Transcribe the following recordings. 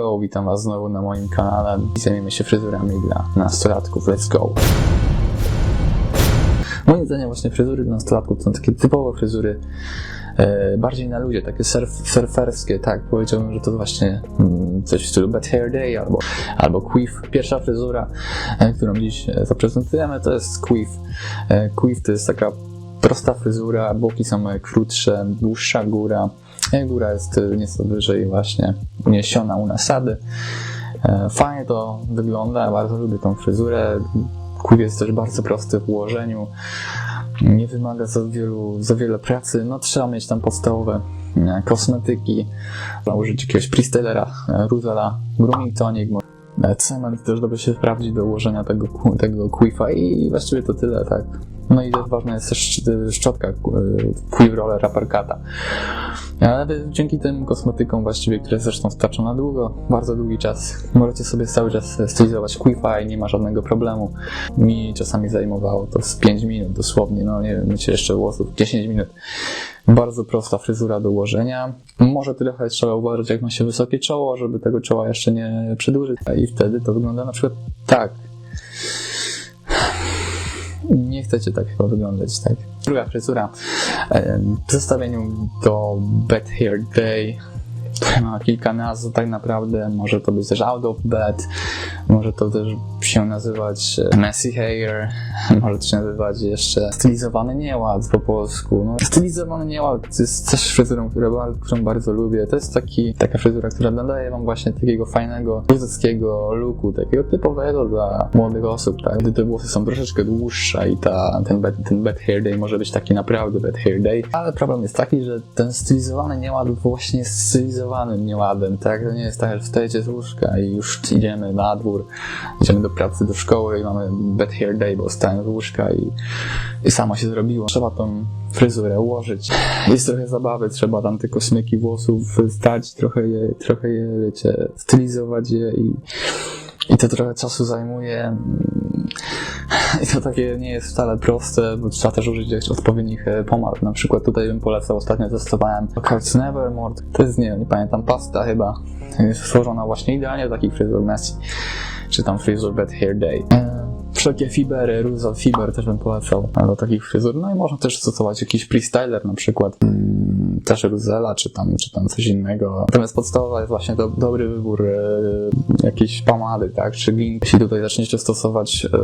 Hello, witam was znowu na moim kanale. Zajmiemy się fryzurami dla nastolatków. Let's go! Moim zdaniem właśnie fryzury dla nastolatków to są takie typowe fryzury e, bardziej na ludzie, takie surf, surferskie, tak, powiedziałbym, że to właśnie mm, coś w stylu Bad Hair Day albo, albo Quiff. Pierwsza fryzura, e, którą dziś e, zaprezentujemy, to jest Quiff. E, Quiff to jest taka prosta fryzura, boki są e, krótsze, dłuższa góra. Góra jest e, nieco wyżej właśnie uniesiona u nasady. E, Fajnie to wygląda, bardzo lubię tą fryzurę. Quiff jest też bardzo prosty w ułożeniu. Nie wymaga za, wielu, za wiele pracy. No trzeba mieć tam podstawowe e, kosmetyki. Użyć jakiegoś pristylera, e, Ruzela, grooming tonic, cement też dobrze się sprawdzi do ułożenia tego, tego quiffa i właściwie to tyle, tak. No i ważna jest też szcz- szczotka e, Quiff Roller Uppercutta. Ale dzięki tym kosmetykom właściwie, które zresztą starczą na długo, bardzo długi czas, możecie sobie cały czas stylizować quiffa i nie ma żadnego problemu. Mi czasami zajmowało to z 5 minut dosłownie, no nie mycie jeszcze włosów 10 minut. Bardzo prosta fryzura do ułożenia. Może trochę trzeba uważać, jak ma się wysokie czoło, żeby tego czoła jeszcze nie przedłużyć. I wtedy to wygląda na przykład tak. Nie chcecie tak chyba wyglądać, tak? Druga fryzura. Em, W zestawieniu do Bad Hair Day, ma kilka nazw tak naprawdę. Może to być też Out of Bed, może to też się nazywać e, Messy Hair, może to się nazywać jeszcze Stylizowany Nieład po polsku. No, stylizowany Nieład to jest też fryzurą, którą, bardzo- którą bardzo lubię. To jest taki, taka fryzura, która nadaje wam właśnie takiego fajnego, ludzkiego looku, takiego typowego dla młodych osób, tak? Gdy te włosy są troszeczkę dłuższe i ta, ten, bad, ten bad hair day może być taki naprawdę bad hair day, ale problem jest taki, że ten stylizowany nieład właśnie jest stylizowanym nieładem, tak? To nie jest tak, że wstajecie z łóżka i już idziemy na dwór, idziemy do pracy, do szkoły i mamy bad hair day, bo wstałem z łóżka i, i samo się zrobiło. Trzeba tą fryzurę ułożyć. Jest trochę zabawy, trzeba tam te kosmyki włosów zdać, trochę je, trochę je, wiecie, stylizować je i, i to trochę czasu zajmuje. I to takie nie jest wcale proste, bo trzeba też użyć odpowiednich e, pomad. Na przykład tutaj bym polecał, ostatnio testowałem Cards Nevermore. To jest, nie nie pamiętam, pasta chyba. Jest stworzona właśnie idealnie do takich fryzur Messi, czy tam fryzur Bad Hair Day. E, Wszelkie fibery, Ruza Fiber też bym polecał do takich fryzur. No i można też stosować jakiś freestyler na przykład, też Ruzela, czy tam, czy tam coś innego. Natomiast podstawowa jest właśnie do, dobry wybór e, jakiejś pomady, tak, czy link. Jeśli tutaj zaczniecie stosować e,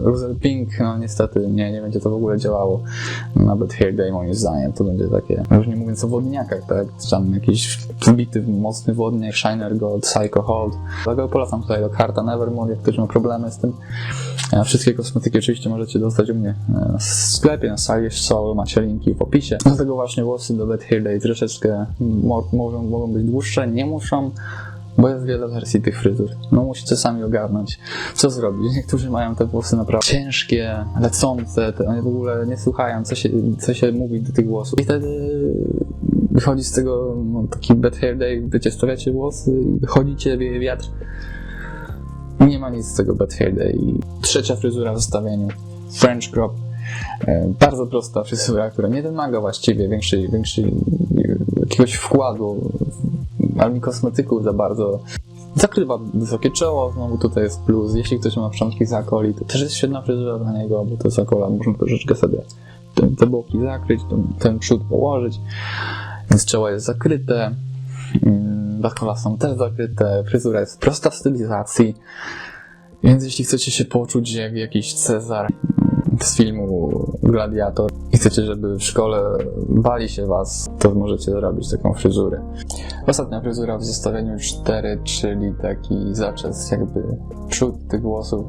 Ruzel Pink, no niestety nie, nie będzie to w ogóle działało. Nawet Hair Day moim zdaniem to będzie takie, już nie mówiąc o wodniakach, tak, tam jakiś zbity, mocny wodniak, Shiner Gold, Psycho Hold. Dlatego polecam tutaj do karta Nevermore, jak ktoś ma problemy z tym. E, Wszystkie kosmetyki oczywiście możecie dostać u mnie e, w sklepie na Soul, macie linki w opisie. Dlatego właśnie włosy do Bad Hair Day troszeczkę mo- mogą, mogą być dłuższe, nie muszą, bo jest wiele wersji tych fryzur. No musicie sami ogarnąć, co zrobić. Niektórzy mają te włosy naprawdę ciężkie, lecące, te, oni w ogóle nie słuchają, co się, co się mówi do tych włosów. I wtedy wychodzi z tego no, taki Bad Hair Day, wiecie, stawiacie włosy i wychodzicie, wieje wiatr. Nie ma nic z tego Bad Hair Day. I Trzecia fryzura w zestawieniu. French crop. E, Bardzo prosta fryzura, która nie wymaga właściwie większej, większej jakiegoś wkładu, ani kosmetyków za bardzo. Zakrywa wysokie czoło, znowu tutaj jest plus. Jeśli ktoś ma początki zakoli, to też jest świetna fryzura dla niego, bo to zakola można troszeczkę sobie te, boki zakryć, ten, przód położyć. Więc czoło jest zakryte. Mm, Zakola są też zakryte, fryzura jest prosta w stylizacji, więc jeśli chcecie się poczuć jak jakiś Cezar z filmu Gladiator i chcecie, żeby w szkole bali się was, to możecie zrobić taką fryzurę. Ostatnia fryzura w zestawieniu 4, czyli taki zaczes jakby przód tych włosów.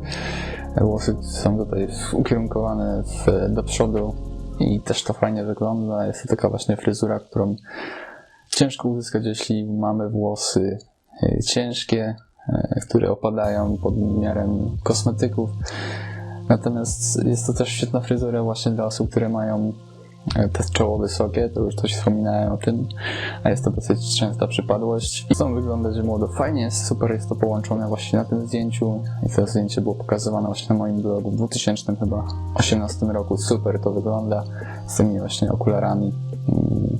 Włosy są tutaj ukierunkowane w, do przodu i też to fajnie wygląda. Jest to taka właśnie fryzura, którą ciężko uzyskać, jeśli mamy włosy e, ciężkie, e, które opadają pod miarem kosmetyków. Natomiast jest to też świetna fryzura właśnie dla osób, które mają e, te czoło wysokie, to już coś wspominałem o tym, a jest to dosyć częsta przypadłość. I chcą wyglądać młodo. Fajnie super jest to połączone właśnie na tym zdjęciu. I to zdjęcie było pokazywane właśnie na moim blogu w 2000 chyba 18 roku. Super to wygląda z tymi właśnie okularami. Mm,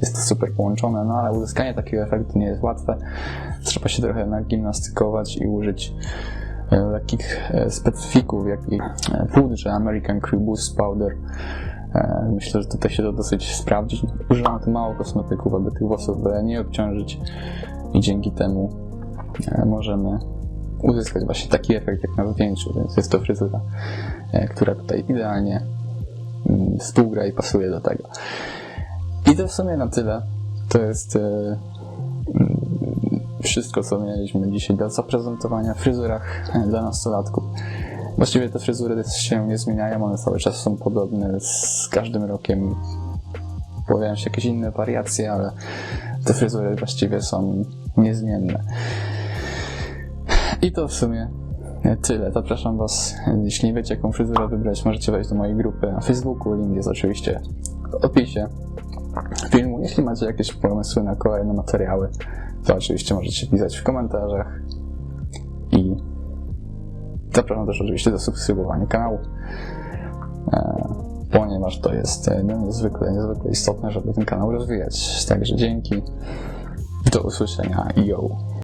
jest to super połączone, no ale uzyskanie takiego efektu nie jest łatwe. Trzeba się trochę nagimnastykować i użyć e, lekkich e, specyfików, jak i pudrze American Crew Boost Powder. E, Myślę, że tutaj się to dosyć sprawdzi. Używam tu mało kosmetyków, aby tych włosów nie obciążyć i dzięki temu możemy uzyskać właśnie taki efekt jak na zdjęciu, więc jest to fryzura, która tutaj idealnie mm, współgra i pasuje do tego. I to w sumie na tyle. To jest wszystko, co mieliśmy dzisiaj do zaprezentowania w fryzurach e, dla nastolatków. Właściwie te fryzury się nie zmieniają, one cały czas są podobne. Z każdym rokiem pojawiają się jakieś inne wariacje, ale te fryzury właściwie są niezmienne. I to w sumie tyle. Zapraszam Was, jeśli nie wiecie, jaką fryzurę wybrać, możecie wejść do mojej grupy na Facebooku. Link jest oczywiście w opisie filmu. Jeśli macie jakieś pomysły na kolejne materiały, to oczywiście możecie pisać w komentarzach. I zapraszam też oczywiście do subskrybowania kanału, e, ponieważ to jest e, no, niezwykle, niezwykle istotne, żeby ten kanał rozwijać. Także dzięki. Do usłyszenia. Yo.